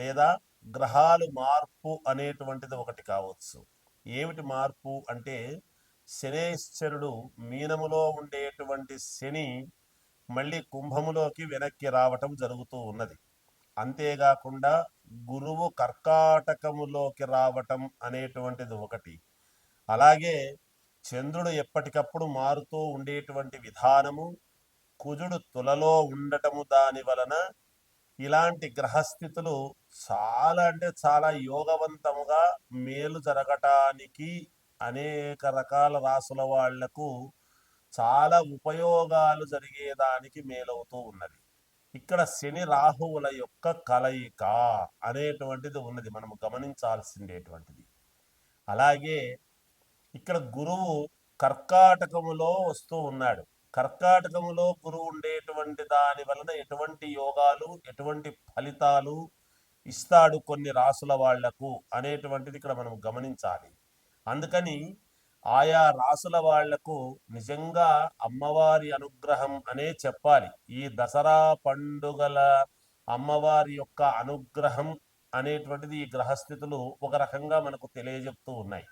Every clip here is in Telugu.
లేదా గ్రహాలు మార్పు అనేటువంటిది ఒకటి కావచ్చు. ఏమిటి మార్పు అంటే శనేశ్వరుడు మీనములో ఉండేటువంటి శని మళ్ళీ కుంభములోకి వెనక్కి రావటం జరుగుతూ ఉన్నది. అంతేకాకుండా గురువు కర్కాటకములోకి రావటం అనేటువంటిది ఒకటి. అలాగే చంద్రుడు ఎప్పటికప్పుడు మారుతూ ఉండేటువంటి విధానము కుజుడు తులలో ఉండటము దాని వలన ఇలాంటి గ్రహస్థితులు చాలా అంటే చాలా యోగవంతముగా మేలు జరగటానికి అనేక రకాల రాసుల వాళ్ళకు చాలా ఉపయోగాలు జరిగేదానికి మేలవుతూ ఉన్నది. ఇక్కడ శని రాహువుల యొక్క కలయిక అనేటువంటిది ఉన్నది. మనం గమనించాల్సిందేటువంటిది అలాగే ఇక్కడ గురువు కర్కాటకములో వస్తూ ఉన్నాడు. కర్కాటకములో గురువు ఉండేటువంటి దాని వలన ఎటువంటి యోగాలు ఎటువంటి ఫలితాలు ఇస్తాడు కొన్ని రాసుల వాళ్ళకు అనేటువంటిది ఇక్కడ మనం గమనించాలి. అందుకని ఆయా రాసుల వాళ్ళకు నిజంగా అమ్మవారి అనుగ్రహం అనే చెప్పాలి. ఈ దసరా పండుగల అమ్మవారి యొక్క అనుగ్రహం అనేటువంటిది ఈ గ్రహస్థితులు ఒక రకంగా మనకు తెలియజెప్తూ ఉన్నాయి.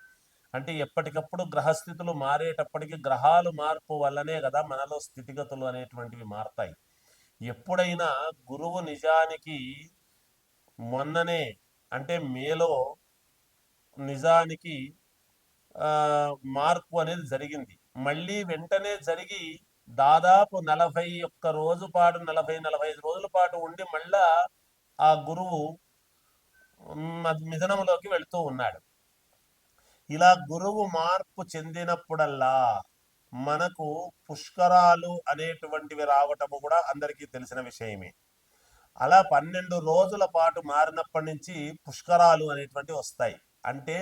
అంటే ఎప్పటికప్పుడు గ్రహస్థితులు మారేటప్పటికి గ్రహాలు మార్పు వల్లనే కదా మనలో స్థితిగతులు అనేటువంటివి మారతాయి. ఎప్పుడైనా గురువు నిజానికి మొన్ననే అంటే మేలో నిజానికి మార్పు అనేది జరిగింది. మళ్ళీ వెంటనే జరిగి దాదాపు నలభై ఒక్క రోజు పాటు నలభై నలభై ఐదు రోజుల పాటు ఉండి మళ్ళా ఆ గురువు మిథనంలోకి వెళుతూ ఉన్నాడు. ఇలా గురువు మార్పు చెందినప్పుడల్లా మనకు పుష్కరాలు అనేటువంటివి రావటము కూడా అందరికీ తెలిసిన విషయమే. అలా పన్నెండు రోజుల పాటు మారినప్పటి నుంచి పుష్కరాలు అనేటువంటివి వస్తాయి. అంటే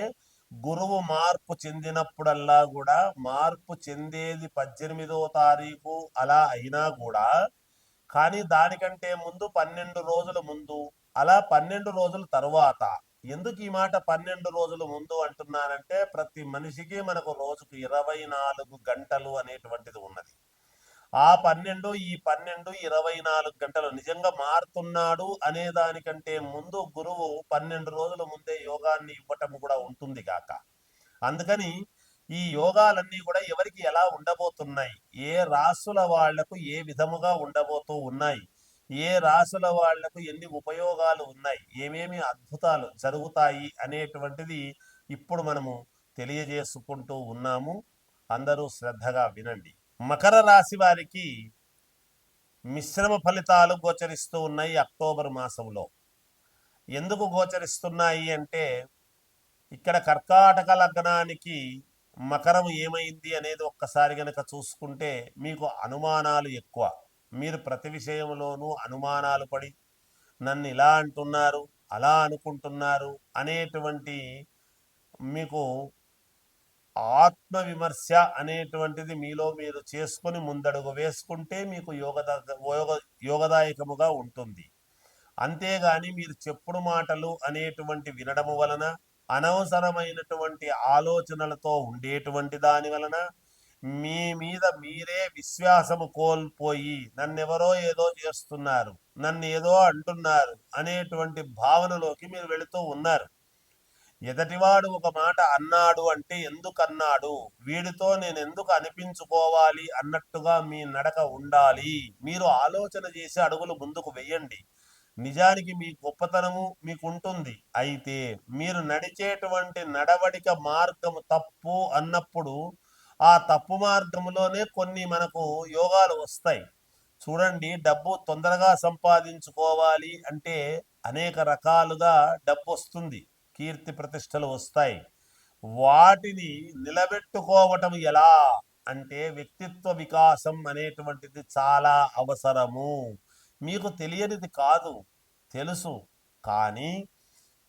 గురువు మార్పు చెందినప్పుడల్లా కూడా మార్పు చెందేది పద్దెనిమిదో తారీఖు అలా అయినా కూడా కానీ దానికంటే ముందు పన్నెండు రోజుల ముందు అలా పన్నెండు రోజుల తరువాత ఎందుకు ఈ మాట పన్నెండు రోజుల ముందు అంటున్నానంటే ప్రతి మనిషికి మనకు రోజుకు ఇరవై నాలుగు గంటలు అనేటువంటిది ఉన్నది. ఆ పన్నెండు ఈ పన్నెండు ఇరవై నాలుగు గంటలు నిజంగా మారుతున్నాడు అనే దానికంటే ముందు గురువు పన్నెండు రోజుల ముందే యోగాన్ని ఇవ్వటం కూడా ఉంటుంది కాక అందుకని ఈ యోగాలన్నీ కూడా ఎవరికి ఎలా ఉండబోతున్నాయి? ఏ రాసుల వాళ్ళకు ఏ విధముగా ఉండబోతూ ఉన్నాయి? ఏ రాసుల వాళ్ళకు ఎన్ని ఉపయోగాలు ఉన్నాయి? ఏమేమి అద్భుతాలు జరుగుతాయి? అనేటువంటిది ఇప్పుడు మనము తెలియజేసుకుంటూ ఉన్నాము. అందరూ శ్రద్ధగా వినండి. మకర రాశి వారికి మిశ్రమ ఫలితాలు గోచరిస్తూ ఉన్నాయి అక్టోబర్ మాసంలో. ఎందుకు గోచరిస్తున్నాయి అంటే ఇక్కడ కర్కాటక లగ్నానికి మకరం ఏమైంది అనేది ఒక్కసారి గనక చూసుకుంటే మీకు అనుమానాలు ఎక్కువ. మీరు ప్రతి విషయంలోనూ అనుమానాలు పడి నన్ను ఇలా అంటున్నారు అలా అనుకుంటున్నారు అనేటువంటి మీకు ఆత్మవిమర్శ అనేటువంటిది మీలో మీరు చేసుకొని ముందడుగు వేసుకుంటే మీకు యోగద యోగ యోగదాయకముగా ఉంటుంది. అంతేగాని మీరు చెప్పుడు మాటలు అనేటువంటి వినడము వలన అనవసరమైనటువంటి ఆలోచనలతో ఉండేటువంటి దాని వలన మీ మీద మీరే విశ్వాసము కోల్పోయి నన్నెవరో ఏదో చేస్తున్నారు నన్ను ఏదో అంటున్నారు అనేటువంటి భావనలోకి మీరు వెళుతూ ఉన్నారు. ఎదటివాడు ఒక మాట అన్నాడు అంటే ఎందుకన్నాడు? వీడితో నేను ఎందుకు అనిపించుకోవాలి అన్నట్టుగా మీ నడక ఉండాలి. మీరు ఆలోచన చేసి అడుగులు ముందుకు వెయ్యండి నిజానికి మీ గొప్పతనము మీకు ఉంటుంది అయితే మీరు నడిచేటువంటి నడవడిక మార్గము తప్పు అన్నప్పుడు ఆ తప్పు మార్గంలోనే కొన్ని మనకు యోగాలు వస్తాయి. చూడండి డబ్బు తొందరగా సంపాదించుకోవాలి అంటే అనేక రకాలుగా డబ్బు వస్తుంది. కీర్తి ప్రతిష్టలు వస్తాయి. వాటిని నిలబెట్టుకోవటం ఎలా అంటే వ్యక్తిత్వ వికాసం అనేటువంటిది చాలా అవసరము. మీకు తెలియనిది కాదు తెలుసు. కానీ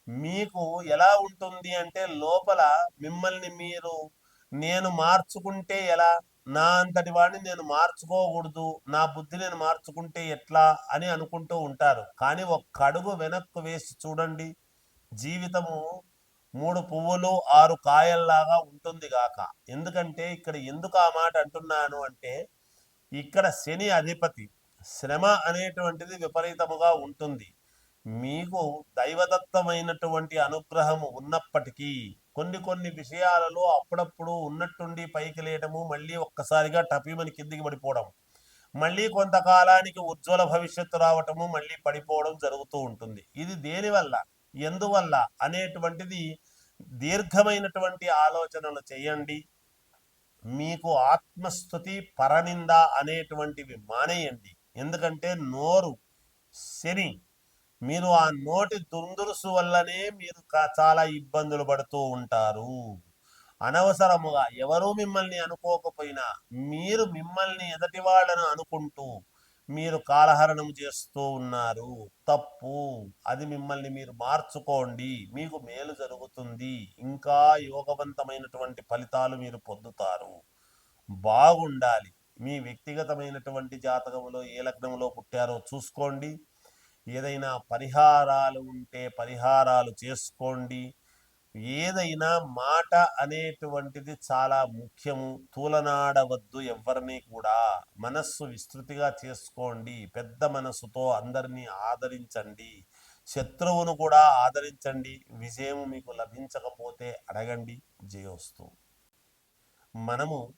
మీకు ఎలా ఉంటుంది అంటే లోపల మిమ్మల్ని మీరు నేను మార్చుకుంటే ఎలా? నా అంతటి వాడిని నేను మార్చుకోకూడదు. నా బుద్ధి నేను మార్చుకుంటే ఎట్లా? అని అనుకుంటూ ఉంటారు. కానీ ఒక్క అడుగు వెనక్కు వేసి చూడండి. జీవితము మూడు పువ్వులు ఆరు కాయల్లాగా ఉంటుంది గాక. ఎందుకంటే ఇక్కడ ఎందుకు ఆ మాట అంటున్నాను అంటే ఇక్కడ శని అధిపతి శ్రమ అనేటువంటిది విపరీతముగా ఉంటుంది. మీకు దైవదత్తమైనటువంటి అనుగ్రహము ఉన్నప్పటికీ కొన్ని కొన్ని విషయాలలో అప్పుడప్పుడు ఉన్నట్టుండి పైకి లేయటము మళ్ళీ ఒక్కసారిగా టపీమని కిందికి పడిపోవడం మళ్ళీ కొంతకాలానికి ఉజ్వల భవిష్యత్తు రావటము మళ్ళీ పడిపోవడం జరుగుతూ ఉంటుంది. ఇది దేనివల్ల ఎందువల్ల? అనేటువంటిది దీర్ఘమైనటువంటి ఆలోచనలు చేయండి. మీకు ఆత్మస్థుతి పరనింద అనేటువంటివి మానేయండి. ఎందుకంటే నోరు శని మీరు ఆ నోటి దుందురుసు వల్లనే మీరు చాలా ఇబ్బందులు పడుతూ ఉంటారు. అనవసరముగా ఎవరూ మిమ్మల్ని అనుకోకపోయినా మీరు మిమ్మల్ని ఎదటి వాళ్ళను అనుకుంటూ మీరు కాలహరణం చేస్తూ ఉన్నారు. తప్పు. అది మిమ్మల్ని మీరు మార్చుకోండి. మీకు మేలు జరుగుతుంది. ఇంకా యోగవంతమైనటువంటి ఫలితాలు మీరు పొందుతారు. బాగుండాలి. మీ వ్యక్తిగతమైనటువంటి జాతకంలో ఏ లగ్నంలో పుట్టారో చూసుకోండి. ఏదైనా పరిహారాలు ఉంటే పరిహారాలు చేసుకోండి. ఏదైనా మాట అనేటువంటిది చాలా ముఖ్యము. తూలనాడవద్దు ఎవరిని కూడా. మనస్సు విస్తృతిగా చేసుకోండి. పెద్ద మనస్సుతో అందరినీ ఆదరించండి. శత్రువును కూడా ఆదరించండి. విజయం మీకు లభించకపోతే అడగండి. జయోస్తు. మనము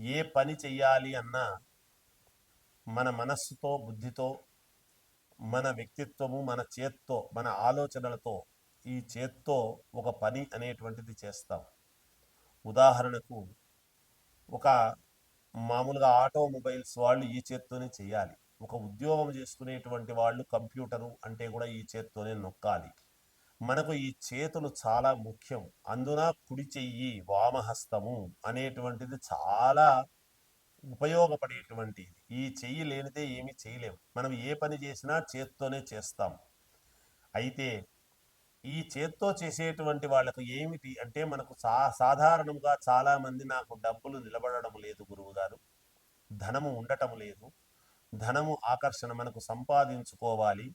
ఏ పని చెయ్యాలి అన్నా మన మనస్సుతో బుద్ధితో మన వ్యక్తిత్వము మన చేత్తో మన ఆలోచనలతో ఈ చేత్తో ఒక పని అనేటువంటిది చేస్తాం. ఉదాహరణకు ఒక మామూలుగా ఆటోమొబైల్స్ వాళ్ళు ఈ చేత్తోనే చేయాలి. ఒక ఉద్యోగం చేసుకునేటువంటి వాళ్ళు కంప్యూటరు అంటే కూడా ఈ చేత్తోనే నొక్కాలి. మనకు ఈ చేతులు చాలా ముఖ్యం. అందున కుడి చెయ్యి వామహస్తము అనేటువంటిది చాలా ఉపయోగపడేటువంటిది. ఈ చెయ్యి లేనిదే ఏమీ చేయలేము మనం ఏ పని చేసినా చేత్తోనే చేస్తాం. అయితే ఈ చేత్తో చేసేటువంటి వాళ్ళకు ఏమిటి అంటే మనకు సా సాధారణంగా చాలామంది నాకు డబ్బులు నిలబడడం లేదు గురువు గారు. ధనము ఉండటం లేదు. ధనము ఆకర్షణ మనకు సంపాదించుకోవాలి.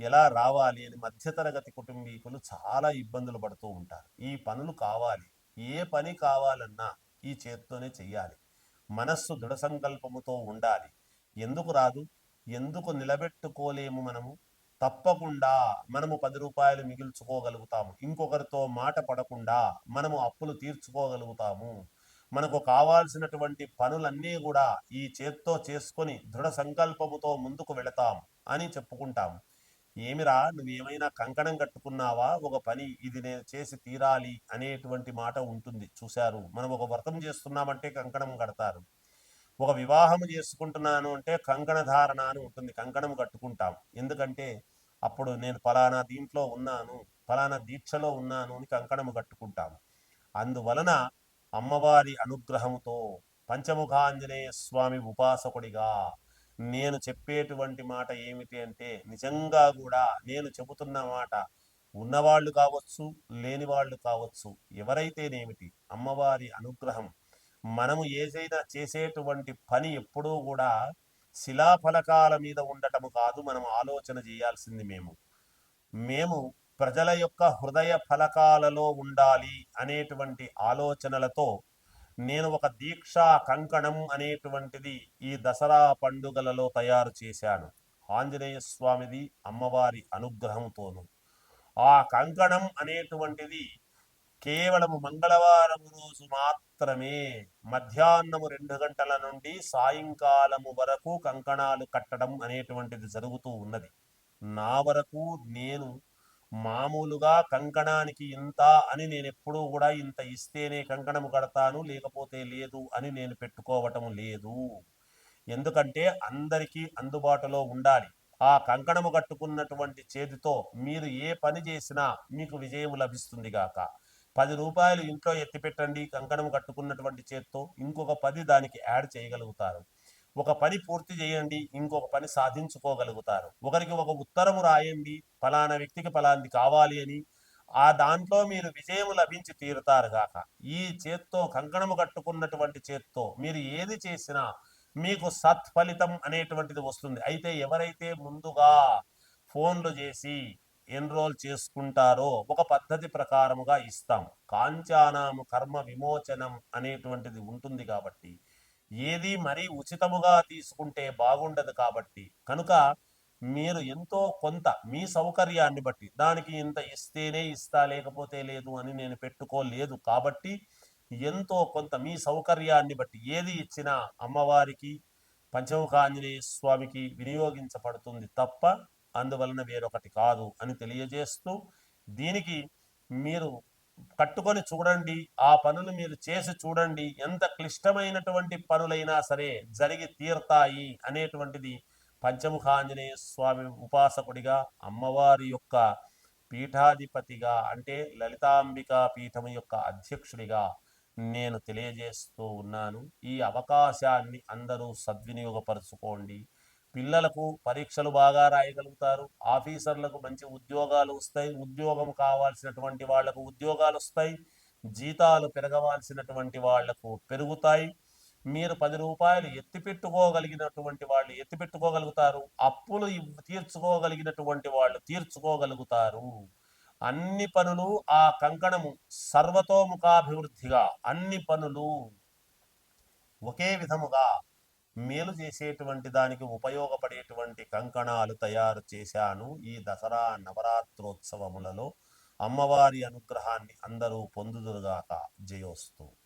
ఎలా రావాలి అని మధ్యతరగతి కుటుంబీకులు చాలా ఇబ్బందులు పడుతూ ఉంటారు. ఈ పనులు కావాలి. ఏ పని కావాలన్నా ఈ చేత్తోనే చెయ్యాలి. మనస్సు దృఢ సంకల్పముతో ఉండాలి. ఎందుకు రాదు? ఎందుకు నిలబెట్టుకోలేము మనము? తప్పకుండా మనము పది రూపాయలు మిగిల్చుకోగలుగుతాము. ఇంకొకరితో మాట పడకుండా మనము అప్పులు తీర్చుకోగలుగుతాము. మనకు కావాల్సినటువంటి పనులన్నీ కూడా ఈ చేత్తో చేసుకొని దృఢ సంకల్పముతో ముందుకు వెళతాం అని చెప్పుకుంటాము. ఏమిరా నువ్వేమైనా కంకణం కట్టుకున్నావా? ఒక పని ఇది నేను చేసి తీరాలి అనేటువంటి మాట ఉంటుంది. చూశారు. మనం ఒక వ్రతం చేస్తున్నామంటే కంకణం కడతారు. ఒక వివాహం చేసుకుంటున్నాను అంటే కంకణ ధారణ అని ఉంటుంది. కంకణం కట్టుకుంటాం. ఎందుకంటే అప్పుడు నేను ఫలానా దీంట్లో ఉన్నాను ఫలానా దీక్షలో ఉన్నాను అని కంకణము కట్టుకుంటాము అందువలన అమ్మవారి అనుగ్రహంతో పంచముఖాంజనేయ స్వామి ఉపాసకుడిగా నేను చెప్పేటువంటి మాట ఏమిటి అంటే నిజంగా కూడా నేను చెబుతున్న మాట ఉన్నవాళ్ళు కావచ్చు లేని వాళ్ళు కావచ్చు ఎవరైతేనేమిటి అమ్మవారి అనుగ్రహం మనము ఏదైనా చేసేటువంటి పని ఎప్పుడూ కూడా శిలాఫలకాల మీద ఉండటము కాదు మనం ఆలోచన చేయాల్సింది మేము. మేము ప్రజల యొక్క హృదయ ఫలకాలలో ఉండాలి అనేటువంటి ఆలోచనలతో నేను ఒక దీక్షా కంకణం అనేటువంటిది ఈ దసరా పండుగలలో తయారు చేశాను. ఆంజనేయ స్వామిది అమ్మవారి అనుగ్రహంతోను. ఆ కంకణం అనేటువంటిది కేవలము మంగళవారం రోజు మాత్రమే మధ్యాహ్నము రెండు గంటల నుండి సాయంకాలము వరకు కంకణాలు కట్టడం అనేటువంటిది జరుగుతూ ఉన్నది. నా వరకు నేను మామూలుగా కంకణానికి ఇంత అని నేను ఎప్పుడూ కూడా ఇంత ఇస్తేనే కంకణము కడతాను లేకపోతే లేదు అని నేను పెట్టుకోవటం లేదు. ఎందుకంటే అందరికీ అందుబాటులో ఉండాలి. ఆ కంకణము కట్టుకున్నటువంటి చేతితో మీరు ఏ పని చేసినా మీకు విజయం లభిస్తుంది గాక. పది రూపాయలు ఇంట్లో ఎత్తిపెట్టండి కంకణం కట్టుకున్నటువంటి చేత్తో ఇంకొక పది దానికి యాడ్ చేయగలుగుతారు. ఒక పని పూర్తి చేయండి ఇంకొక పని సాధించుకోగలుగుతారు. ఒకరికి ఒక ఉత్తరము రాయండి ఫలానా వ్యక్తికి ఫలాంది కావాలి అని ఆ దాంట్లో మీరు విజయం లభించి తీరుతారు గాక. ఈ చేత్తో కంకణము కట్టుకున్నటువంటి చేత్తో మీరు ఏది చేసినా మీకు సత్ఫలితం అనేటువంటిది వస్తుంది. అయితే ఎవరైతే ముందుగా ఫోన్లు చేసి ఎన్రోల్ చేసుకుంటారో ఒక పద్ధతి ప్రకారముగా ఇస్తాం. కాంచానాము కర్మ విమోచనం అనేటువంటిది ఉంటుంది కాబట్టి ఏది మరీ ఉచితముగా తీసుకుంటే బాగుండదు కాబట్టి. కనుక మీరు ఎంతో కొంత మీ సౌకర్యాన్ని బట్టి దానికి ఇంత ఇస్తేనే ఇస్తా లేకపోతే లేదు అని నేను పెట్టుకోలేదు కాబట్టి ఎంతో కొంత మీ సౌకర్యాన్ని బట్టి ఏది ఇచ్చినా అమ్మవారికి పంచముఖ ఆంజనేయ స్వామికి వినియోగించబడుతుంది తప్ప అందువలన వేరొకటి కాదు అని తెలియజేస్తూ దీనికి మీరు కట్టుకొని చూడండి ఆ పనులు మీరు చేసి చూడండి ఎంత క్లిష్టమైనటువంటి పనులైనా సరే జరిగి తీరతాయి అనేటువంటిది పంచముఖాంజనేయ స్వామి ఉపాసకుడిగా అమ్మవారి యొక్క పీఠాధిపతిగా అంటే లలితాంబిక పీఠం యొక్క అధ్యక్షుడిగా నేను తెలియజేస్తూ ఉన్నాను. ఈ అవకాశాన్ని అందరూ సద్వినియోగపరచుకోండి. పిల్లలకు పరీక్షలు బాగా రాయగలుగుతారు. ఆఫీసర్లకు మంచి ఉద్యోగాలు వస్తాయి. ఉద్యోగం కావాల్సినటువంటి వాళ్ళకు ఉద్యోగాలు వస్తాయి. జీతాలు పెరగవలసినటువంటి వాళ్ళకు పెరుగుతాయి. మీరు పది రూపాయలు ఎత్తిపెట్టుకోగలిగినటువంటి వాళ్ళు ఎత్తిపెట్టుకోగలుగుతారు అప్పులు తీర్చుకోగలిగినటువంటి వాళ్ళు తీర్చుకోగలుగుతారు. అన్ని పనులు ఆ కంకణము సర్వతోముఖాభివృద్ధిగా అన్ని పనులు ఒకే విధముగా మేలు చేసేటువంటి దానికి ఉపయోగపడేటువంటి కంకణాలు తయారు చేశాను ఈ దసరా నవరాత్రోత్సవములలో. అమ్మవారి అనుగ్రహాన్ని అందరూ పొందుదురుగాక. జయోస్తు.